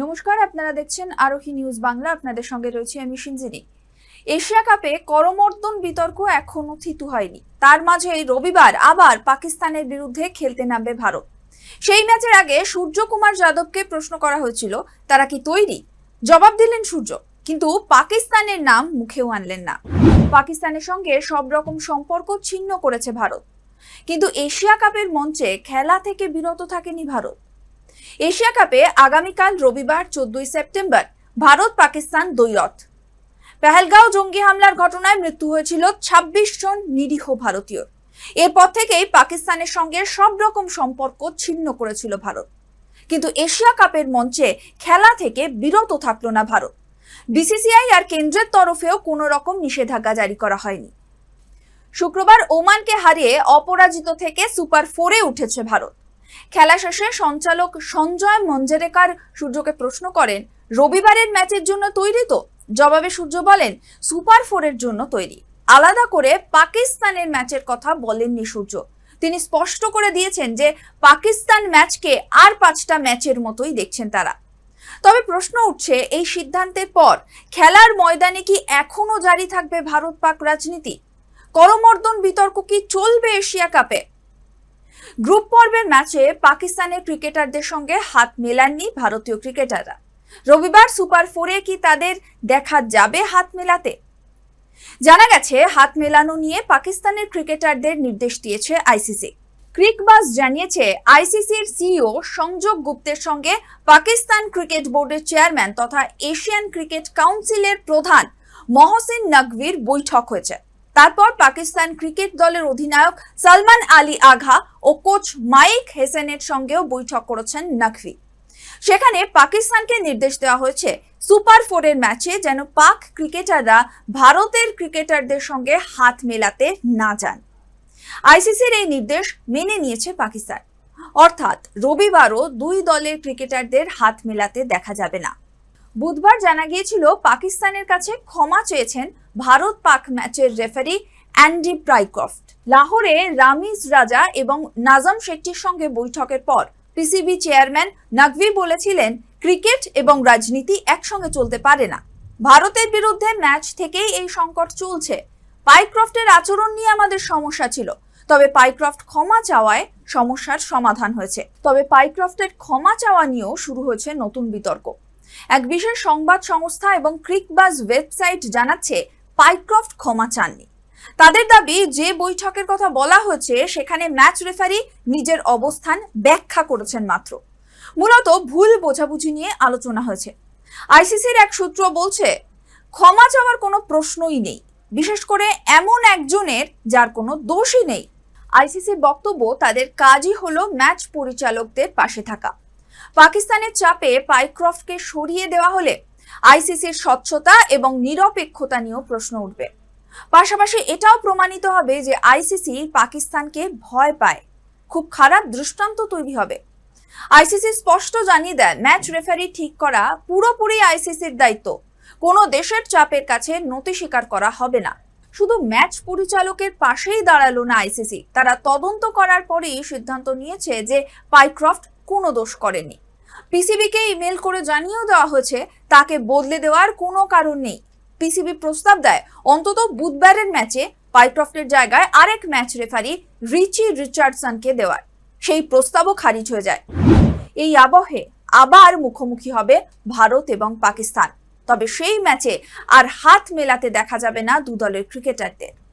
নমস্কার, আপনারা দেখছেন আরোহী নিউজ বাংলা। আপনাদের সঙ্গে রয়েছে আমি সিঞ্জিনী এশিয়া কাপে করমর্দন বিতর্ক এখনও থিতু হয়নি। তার মাঝে রবিবার আবার পাকিস্তানের বিরুদ্ধে খেলতে নামবে ভারত। সেই ম্যাচের আগে সূর্যকুমার যাদবকে প্রশ্ন করা হয়েছিল, তারা কি তৈরি? জবাব দিলেন সূর্য। কিন্তু পাকিস্তানের নাম মুখেও আনলেন না। পাকিস্তানের সঙ্গে সব রকম সম্পর্ক ছিন্ন করেছে ভারত। কিন্তু এশিয়া কাপের মঞ্চে খেলা থেকে বিরত থাকেনি ভারত। এশিয়া কাপে আগামীকাল রবিবার চোদ্দই সেপ্টেম্বর ভারত পাকিস্তান দ্বৈরথ পেহেলগাঁও জঙ্গি হামলার ঘটনায় মৃত্যু হয়েছিল ২৬ জন নিরীহ ভারতীয়। এরপর থেকেই পাকিস্তানের সঙ্গে সব রকম সম্পর্ক ছিন্ন করেছিল ভারত। কিন্তু এশিয়া কাপের মঞ্চে খেলা থেকে বিরত থাকল না ভারত। বিসিসিআই আর কেন্দ্রের তরফেও কোনো রকম নিষেধাজ্ঞা জারি করা হয়নি। শুক্রবার ওমানকে হারিয়ে অপরাজিত থেকে সুপার ফোরে উঠেছে ভারত। খেলা শেষে সঞ্চালক সঞ্জয় মঞ্জেরেকার সূর্যকে প্রশ্ন করেন, রবিবারের ম্যাচের জন্য তৈরি তো? জবাবে সূর্য বলেন, সুপার ফোরের জন্য তৈরি। আলাদা করে পাকিস্তানের ম্যাচের কথা বলেননি সূর্য। তিনি স্পষ্ট করে দিয়েছেন যে, পাকিস্তান ম্যাচকে আর পাঁচটা ম্যাচের মতোই দেখছেন তারা। তবে প্রশ্ন উঠছে, এই সিদ্ধান্তের পর খেলার ময়দানে কি এখনও জারি থাকবে ভারত পাক রাজনীতি? করমর্দন বিতর্ক কি চলবে এশিয়া কাপে? গ্রুপ পর্বের ম্যাচে পাকিস্তানের ক্রিকেটারদের সঙ্গে হাত মেলাননি ভারতীয় ক্রিকেটাররা। রবিবার সুপার ফোরে কি তাদের দেখা যাবে হাত মেলাতে? জানা গেছে, হাত মেলানো নিয়ে পাকিস্তানের ক্রিকেটারদের নির্দেশ দিয়েছে আইসিসি। ক্রিকবাস জানিয়েছে, আইসিসির সিইও সংযোগ গুপ্তের সঙ্গে পাকিস্তান ক্রিকেট বোর্ডের চেয়ারম্যান তথা এশিয়ান ক্রিকেট কাউন্সিলের প্রধান মহসিন নকভির বৈঠক হয়েছে। তারপর পাকিস্তান ক্রিকেট দলের অধিনায়ক সালমান আলী আঘা ও কোচ মাইক হেসেনের সঙ্গেও বৈঠক করেছেন নকভি। সেখানে পাকিস্তানকে নির্দেশ দেওয়া হয়েছে সুপার ফোরের ম্যাচে যেন পাক ক্রিকেটাররা ভারতের ক্রিকেটারদের সঙ্গে হাত মেলাতে না যান। আইসিসির এই নির্দেশ মেনে নিয়েছে পাকিস্তান। অর্থাৎ রবিবারও দুই দলের ক্রিকেটারদের হাত মেলাতে দেখা যাবে না। বুধবার জানা গিয়েছিল পাকিস্তানের কাছে ক্ষমা চেয়েছেন ভারত পাক ম্যাচের রেফারি অ্যান্ডি প্রাইকফট। লাহোরে রামিজ রাজা এবং নাজম শেট্টির সঙ্গে বৈঠকের পর পিসিবি চেয়ারম্যান নাকভি বলেছিলেন, ক্রিকেট এবং রাজনীতি একসঙ্গে চলতে পারে না। ভারতের বিরুদ্ধে ম্যাচ থেকেই এই সংকট চলছে। পাইক্রফটের আচরণ নিয়ে আমাদের সমস্যা ছিল। তবে পাইক্রফট ক্ষমা চাওয়ায় সমস্যার সমাধান হয়েছে। তবে পাইক্রফটের ক্ষমা চাওয়া নিয়েও শুরু হয়েছে নতুন বিতর্ক। এক বিশেষ সংবাদ সংস্থা এবং ক্রিকবাজ ওয়েবসাইট জানাচ্ছে পাইক্রফট ক্ষমা চাননি। তাদের দাবি, যে বৈঠকের কথা বলা হয়েছে, সেখানে ম্যাচ রেফারি নিজের অবস্থান ব্যাখ্যা করেছেন মাত্র। মূলত ভুল বোঝাবুঝি নিয়ে আলোচনা হয়েছে। আইসিসির এক সূত্র বলছে, ক্ষমা চাওয়ার কোনো প্রশ্নই নেই। বিশেষ করে এমন একজনের যার কোনো দোষই নেই। আইসিসির বক্তব্য, তাদের কাজই হলো ম্যাচ পরিচালকদের পাশে থাকা। পাকিস্তানের চাপে পাইক্রফটকে সরিয়ে দেওয়া হলে আইসিসির স্বচ্ছতা এবং নিরপেক্ষতা নিয়েও প্রশ্ন উঠবে। পাশাপাশি এটাও প্রমাণিত হবে যে আইসিসি পাকিস্তানকে ভয় পায়। খুব খারাপ দৃষ্টান্ত তৈরি হবে। আইসিসি স্পষ্ট জানিয়ে দেয়, ম্যাচ রেফারি ঠিক করা পুরোপুরি আইসিসির দায়িত্ব। কোনো দেশের চাপের কাছে নতি স্বীকার করা হবে না। শুধু ম্যাচ পরিচালকের পাশেই দাঁড়াল না আইসিসি। তারা তদন্ত করার পরেই সিদ্ধান্ত নিয়েছে যে পাইক্রফট কোনো দোষ করেনি। পিসিবিকে ইমেল করে জানিয়েও দেওয়া হয়েছে, তাকে বদলে দেওয়ার কোনো কারণ নেই। পিসিবি প্রস্তাব দেয়, অন্তত বুধবারের ম্যাচে পাইক্রফটের জায়গায় আরেক ম্যাচ রেফারি রিচি রিচার্ডসনকে দেওয়ার। সেই প্রস্তাবও খারিজ হয়ে যায়। এই আবহে আবার মুখোমুখি হবে ভারত এবং পাকিস্তান। তবে সেই ম্যাচে আর হাত মেলাতে দেখা যাবে না দু দলের ক্রিকেটারদের।